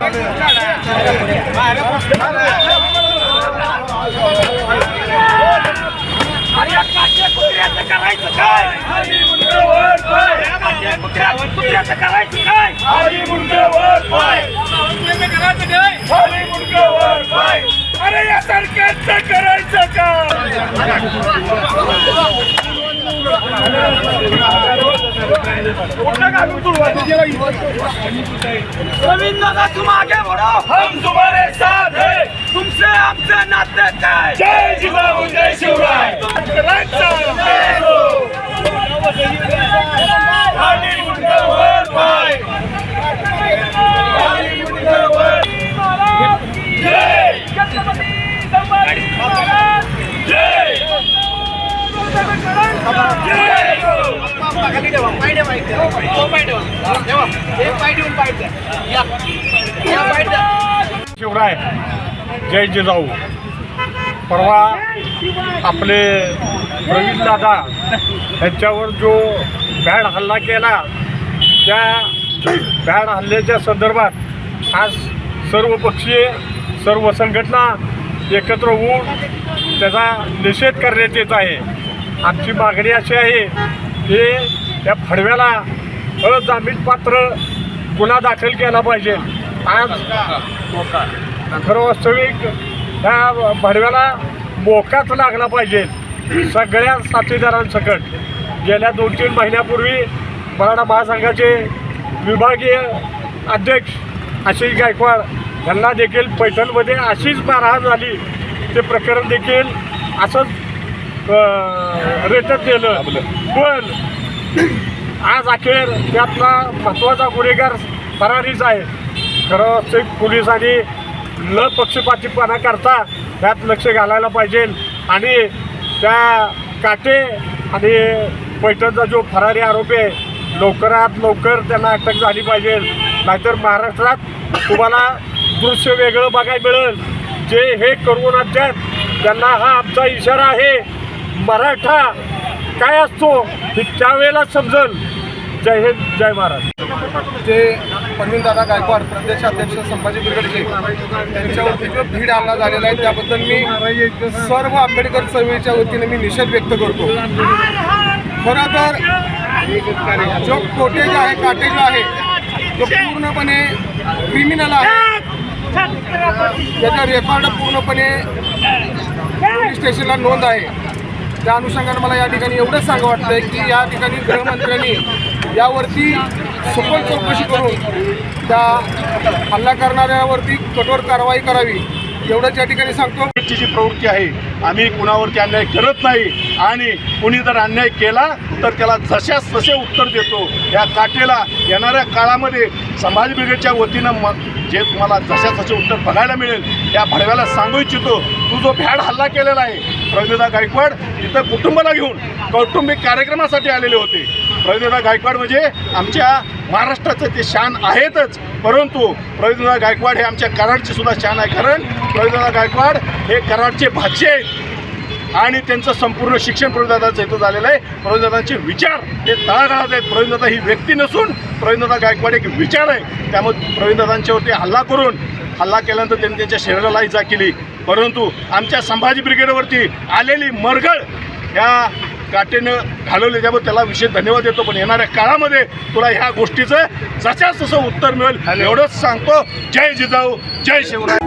अरे या काय या अरे या सरकारचं करायचं काय जमीन दादा तुम आगे बढ़ो हम तुम्हारे साथ हैं तुमसे हमसे नाते काय जय जिजाऊ जय शिवराय Yeah! शिवराय जय जिजाऊ. परवा आपले प्रवीण दादा यांच्यावर जो भॅड हल्ला केला त्या भॅड हल्ल्याच्या संदर्भात आज सर्व पक्षीय सर्व संघटना एकत्र होऊन त्याचा निषेध करण्यात येत आहे. आमची मागणी अशी आहे हे त्या फडव्याला अजामीनपात्र गुन्हा दाखल केला पाहिजे. आज खरं वास्तविक ह्या भडव्याला मोकाच लागला पाहिजे. सगळ्या साथीदारांसकट. गेल्या दोन तीन महिन्यापूर्वी मराठा महासंघाचे विभागीय अध्यक्ष आशिष गायकवाड यांना देखील पैठणमध्ये अशीच मारहाण झाली. ते प्रकरण देखील असंच रेटत गेलं पण आज अखेर त्यातला महत्त्वाचा गुन्हेगार फरारीच आहे. खरं ते पोलिसांनी न पक्षपातीपणा करता त्यात लक्ष घालायला पाहिजे. आणि त्या काटे आणि पैठणचा जो फरारी आरोपी आहे लवकरात लवकर त्यांना अटक झाली पाहिजे. नाहीतर महाराष्ट्रात तुम्हाला दृश्य वेगळं बघायला मिळेल. जे हे करून आणतात त्यांना हा आमचा इशारा आहे. मराठा काय असतो हे त्यावेळेला समजल. जय हिंद जय महाराज जे दादा गायकवाड प्रदेशाध्यक्ष संभाजी ब्रिगेडचे त्यांच्यावरती जो भीड हल्ला झालेला आहे. त्याबद्दल मी सर्व आंबेडकर चळवळीच्या वतीने मी निषेध व्यक्त करतो. खरं तर जो कोटेज आहे काटेज आहे तो पूर्णपणे क्रिमिनल आहे त्याचा रेकॉर्ड पूर्णपणे पोलीस स्टेशनला नोंद आहे. त्या अनुषंगाने मला या ठिकाणी एवढंच सांगा वाटतंय की या ठिकाणी गृहमंत्र्यांनी यावरती सखोल चौकशी करून त्या हल्ला करणाऱ्यावरती कठोर कारवाई करावी. एवढंच या ठिकाणी सांगतो. जी प्रवृत्ती आहे आम्ही कुणावरती अन्याय करत नाही आणि कुणी जर अन्याय केला तर त्याला जशास तसे उत्तर देतो. या काटेला येणाऱ्या काळामध्ये समाज ब्रिगेडच्या वतीनं म जे तुम्हाला जशा तसे उत्तर बघायला मिळेल या भडव्याला सांगू इच्छितो तू जो भ्याड हल्ला केलेला आहे प्रवीणदा गायकवाड इथं कुटुंबाला घेऊन कौटुंबिक कार्यक्रमासाठी आलेले होते. प्रवीणदा गायकवाड म्हणजे आमच्या महाराष्ट्राचं ते शान आहेतच. परंतु प्रवीणदा गायकवाड हे आमच्या कराडचे सुद्धा शान आहे. कारण प्रवीणदा गायकवाड हे कराडचे भाचे आहेत. आणि त्यांचं संपूर्ण शिक्षण प्रवीणदादाचं इथं झालेलं आहे. प्रवीणदादांचे विचार हे तळागाळात आहेत. प्रवीणदादा ही व्यक्ती नसून प्रवीणदादा गायकवाड एक विचार आहे. त्यामुळे प्रवीणदादांच्यावरती हल्ला करून हल्ला केल्यानंतर त्यांनी त्यांच्या शरीराला इजा केली परंतु आमच्या संभाजी ब्रिगेडवरती आलेली मरगळ या काटेनं घालवले त्यामुळे त्याला विशेष धन्यवाद देतो. पण येणाऱ्या काळामध्ये तुला ह्या गोष्टीचं जशाच तसं उत्तर मिळेल. एवढंच सांगतो. जय जिजाऊ जय शिवराय.